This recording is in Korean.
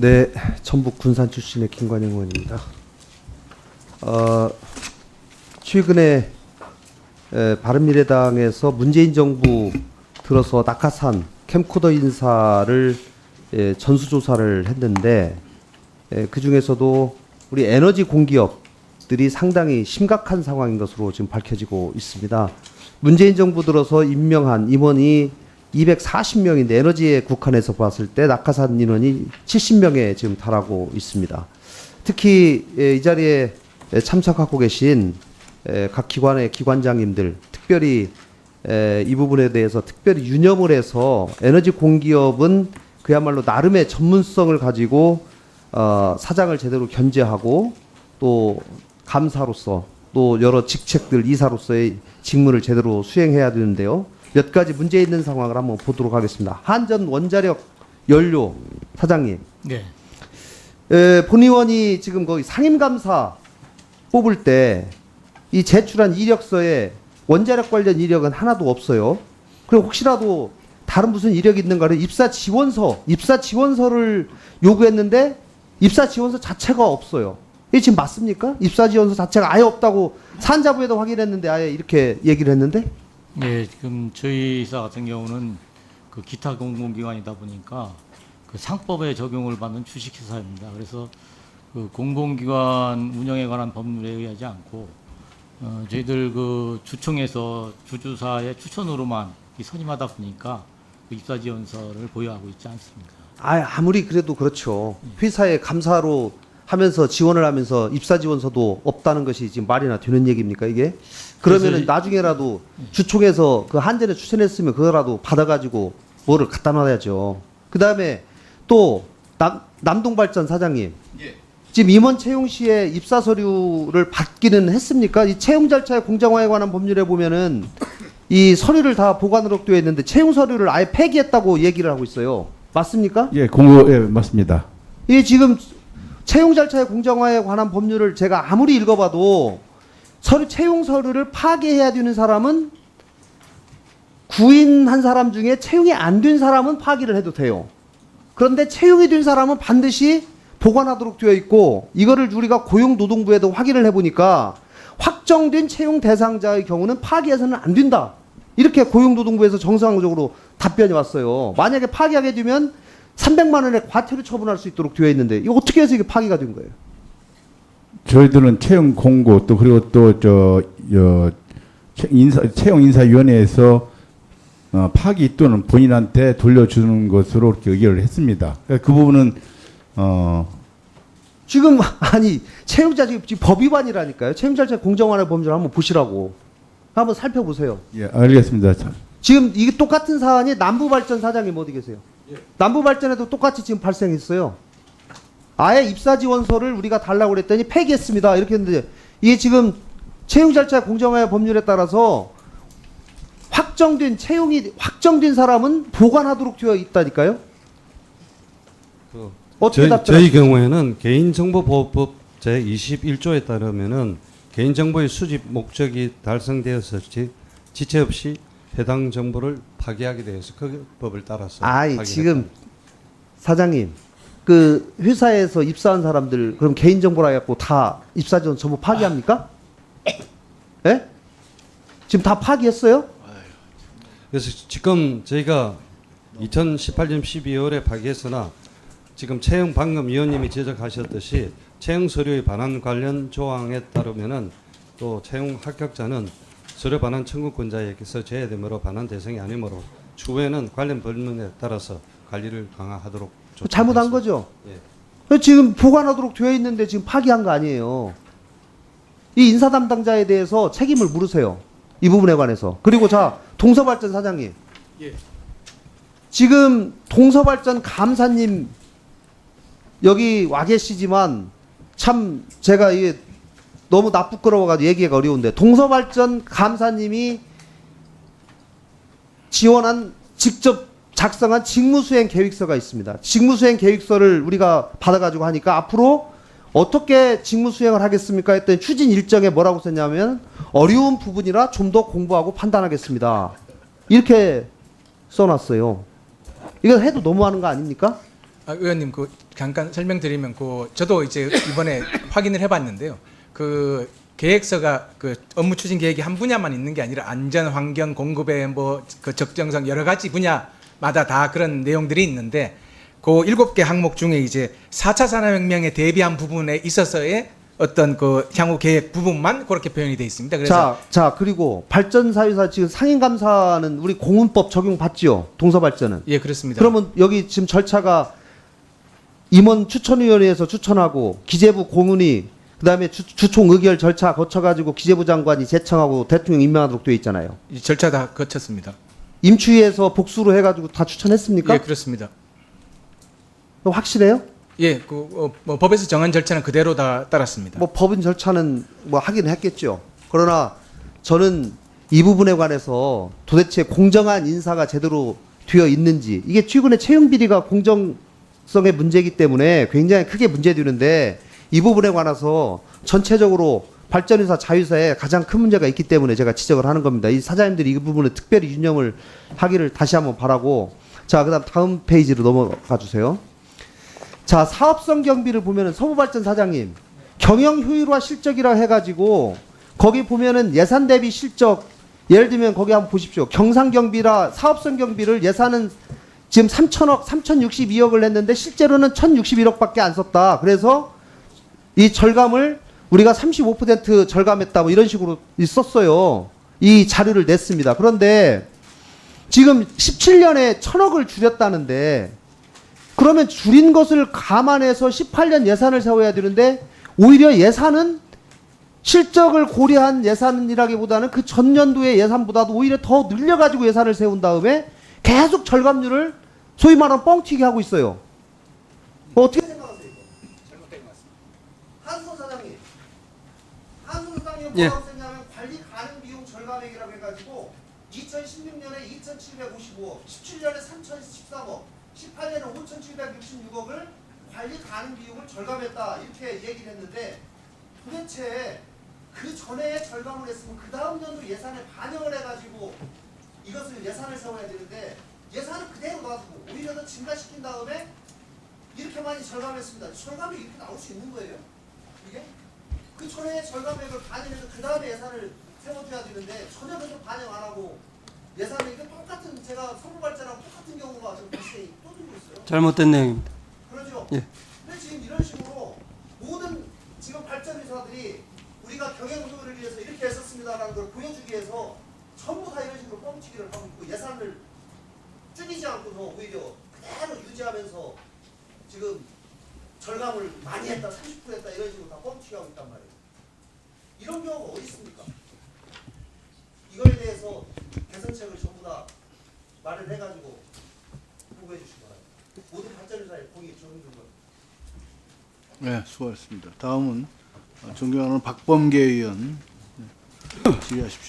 네, 전북 군산 출신의 김관영 의원입니다. 어, 최근에 에, 바른미래당에서 문재인 정부 들어서 낙하산 캠코더 인사를 예, 전수조사를 했는데 예, 그 중에서도 우리 에너지 공기업들이 상당히 심각한 상황인 것으로 지금 밝혀지고 있습니다. 문재인 정부 들어서 임명한 임원이 240명인데 에너지에 국한해서 봤을 때 낙하산 인원이 70명에 지금 달하고 있습니다. 특히 예, 이 자리에 예, 참석하고 계신 예, 각 기관의 기관장님들 특별히 에, 이 부분에 대해서 특별히 유념을 해서 에너지 공기업은 그야말로 나름의 전문성을 가지고 어, 사장을 제대로 견제하고 또 감사로서 또 여러 직책들 이사로서의 직무를 제대로 수행해야 되는데요. 몇 가지 문제 있는 상황을 한번 보도록 하겠습니다. 한전 원자력 연료 사장님, 네. 에, 본 의원이 지금 거기 상임감사 뽑을 때 이 제출한 이력서에 원자력 관련 이력은 하나도 없어요. 그리고 혹시라도 다른 무슨 이력이 있는가를 입사 지원서, 입사 지원서를 요구했는데 입사 지원서 자체가 없어요. 이게 지금 맞습니까? 입사 지원서 자체가 아예 없다고 산자부에도 확인했는데 아예 이렇게 얘기를 했는데 네, 지금 저희 이사 같은 경우는 그 기타 공공기관이다 보니까 그 상법에 적용을 받는 주식회사입니다. 그래서 그 공공기관 운영에 관한 법률에 의하지 않고 어, 저희들 그 주총에서 주주사의 추천으로만 이 선임하다 보니까 그 입사 지원서를 보유하고 있지 않습니다. 아, 아무리 그래도 그렇죠. 회사에 감사로 하면서 지원을 하면서 입사 지원서도 없다는 것이 지금 말이나 되는 얘기입니까 이게? 그러면은 나중에라도 주총에서 그 한전에 추천했으면 그거라도 받아가지고 뭐를 갖다 놔야죠. 그 다음에 또 남, 남동발전 사장님. 지금 임원 채용 시에 입사 서류를 받기는 했습니까? 이 채용 절차의 공정화에 관한 법률에 보면은 이 서류를 다 보관으로 되어 있는데 채용 서류를 아예 폐기했다고 얘기를 하고 있어요. 맞습니까? 예, 공고 예, 맞습니다. 이 지금 채용 절차의 공정화에 관한 법률을 제가 아무리 읽어봐도 서류 채용 서류를 파기해야 되는 사람은 구인한 사람 중에 채용이 안 된 사람은 파기를 해도 돼요. 그런데 채용이 된 사람은 반드시 보관하도록 되어 있고 이거를 우리가 고용노동부에도 확인을 해보니까 확정된 채용 대상자의 경우는 파기해서는 안 된다. 이렇게 고용노동부에서 정상적으로 답변이 왔어요. 만약에 파기하게 되면 300만 원의 과태료 처분할 수 있도록 되어 있는데 이거 어떻게 해서 이게 파기가 된 거예요? 저희들은 채용 공고 또 그리고 또저 인사 채용 인사위원회에서 어, 파기 또는 본인한테 돌려주는 것으로 이렇게 의결을 했습니다. 그러니까 그 부분은 어, 지금 아니 채용자 지금 법 위반이라니까요. 채용자체 공정화의 범죄를 한번 보시라고 한번 살펴보세요. 예, 알겠습니다. 자, 지금 이게 똑같은 사안이 남부발전 사장님 어디 계세요? 남부 발전에도 똑같이 지금 발생했어요. 아예 입사 지원서를 우리가 달라고 그랬더니 폐기했습니다. 이렇게 했는데 이게 지금 채용 절차 공정화의 법률에 따라서 확정된 채용이 확정된 사람은 보관하도록 되어 있다니까요. 그 어떻게 저희? 저희 경우에는 개인정보보호법 제 21조에 따르면은 개인정보의 수집 목적이 달성되었을지 지체 없이 해당 정보를 파기하게 되어서 그 법을 따라서 아이 파기했다. 지금 사장님 그 회사에서 입사한 사람들 그럼 개인 정보라 해갖고 다 입사 전 전부 파기합니까? 예? 지금 다 파기했어요? 그래서 지금 저희가 2018년 12월에 파기했으나 지금 채용 방금 위원님이 지적하셨듯이 채용 서류의 반환 관련 조항에 따르면은 또 채용 합격자는 서류 반환 청구권자에게서 제외되므로 반환 대상이 아니므로 추후에는 관련 법률에 따라서 관리를 강화하도록 잘못한 거죠? 예. 지금 보관하도록 되어 있는데 지금 파기한 거 아니에요. 이 인사 담당자에 대해서 책임을 물으세요. 이 부분에 관해서. 그리고 자 동서발전 사장님. 지금 동서발전 감사님 여기 와 계시지만 참 제가 이게 너무 나쁘끄러워가지고 얘기가 어려운데 동서발전 감사님이 지원한 직접 작성한 직무수행 계획서가 있습니다. 직무수행 계획서를 우리가 받아가지고 하니까 앞으로 어떻게 직무수행을 하겠습니까? 했더니 추진 일정에 뭐라고 썼냐면 어려운 부분이라 좀 더 공부하고 판단하겠습니다. 이렇게 써놨어요. 이거 해도 너무하는 거 아닙니까? 아, 의원님 그 잠깐 설명드리면 그 저도 이제 이번에 확인을 해봤는데요. 그 계획서가 그 업무 추진 계획이 한 분야만 있는 게 아니라 안전, 환경, 공급의 뭐 그 적정성 여러 가지 분야마다 다 그런 내용들이 있는데 그 일곱 개 항목 중에 이제 4차 산업혁명에 대비한 부분에 있어서의 어떤 그 향후 계획 부분만 그렇게 표현이 돼 있습니다. 그래서 자, 자 그리고 발전 사유사 지금 상인 감사는 우리 공문법 적용 받지요. 동서 발전은. 예 그렇습니다. 그러면 여기 지금 절차가 임원 추천위원회에서 추천하고 기재부 고문이 그다음에 주, 주총 의결 절차 거쳐가지고 기재부 장관이 제청하고 대통령 임명하도록 되어 있잖아요. 이 절차 다 거쳤습니다. 임추위에서 복수로 해가지고 다 추천했습니까? 예 그렇습니다. 확실해요? 예, 그 어, 뭐 법에서 정한 절차는 그대로 다 따랐습니다. 뭐 법인 절차는 뭐 하긴 했겠죠. 그러나 저는 이 부분에 관해서 도대체 공정한 인사가 제대로 되어 있는지 이게 최근에 채용 비리가 공정성의 문제이기 때문에 굉장히 크게 문제되는데 이 부분에 관해서 전체적으로 발전회사 자유사에 가장 큰 문제가 있기 때문에 제가 지적을 하는 겁니다. 이 사장님들이 이 부분을 특별히 유념을 하기를 다시 한번 바라고 자 그다음 다음 페이지로 넘어가 주세요. 자 사업성 경비를 보면은 서부발전 사장님 경영 효율화 실적이라 해가지고 거기 보면은 예산 대비 실적 예를 들면 거기 한번 보십시오 경상 경비라 사업성 경비를 예산은 지금 3천억 3,062억을 냈는데 실제로는 1,061억밖에 안 썼다 그래서 이 절감을 우리가 35% 절감했다 뭐 이런 식으로 썼어요 이 자료를 냈습니다 그런데 지금 17년에 천억을 줄였다는데 그러면 줄인 것을 감안해서 18년 예산을 세워야 되는데 오히려 예산은 실적을 고려한 예산이라기보다는 그 전년도의 예산보다도 오히려 더 늘려가지고 예산을 세운 다음에 계속 절감률을 소위 말하는 뻥튀기 하고 있어요. 뭐 어떻게 생각하세요? 이거? 한소 사장님, 한소 사장님 예. 뭐라고 관리 가능 비용 절감액이라고 해가지고 2016년에 2,755억, 17년에 3,013억, 18년에 5,766억을 관리 가능 비용을 절감했다 이렇게 얘기를 했는데 도대체 그 전에 절감을 했으면 그 다음 연도 예산에 반영을 해가지고 이것을 예산을 세워야 되는데 예산을 그대로 놔두고 오히려 더 증가시킨 다음에 이렇게 많이 절감했습니다. 절감이 이렇게 나올 수 있는 거예요. 이게 그 전에 절감액을 반영해서 그 다음에 예산을 세워줘야 되는데 전혀 그걸 반영 안 하고 예산을 이게 똑같은 제가 선거발전하고 똑같은 경우가 지금 다시 또 들고 있어요. 잘못된 내용입니다. 그러죠. 예. 근데 지금 이런 식으로 모든 지금 발전 회사들이 우리가 경영 효율을 위해서 이렇게 했었습니다라는 걸 보여주기 위해서 전부 다 이런 식으로 뻥치기를 하고 있고 예산을 줄이지 않고서 오히려 그대로 유지하면서 지금 절감을 많이 했다, 30% 했다 이런 식으로 다 뻥치기 하고 있단 말이에요. 이런 경우가 어디 있습니까? 이거에 대해서 개선책을 전부 다 마련해가지고 보고해 주시기 바랍니다. 모든 발전회사의 공익 적용된 네, 수고하셨습니다. 다음은 존경하는 박범계 의원 네, 질의하십시오.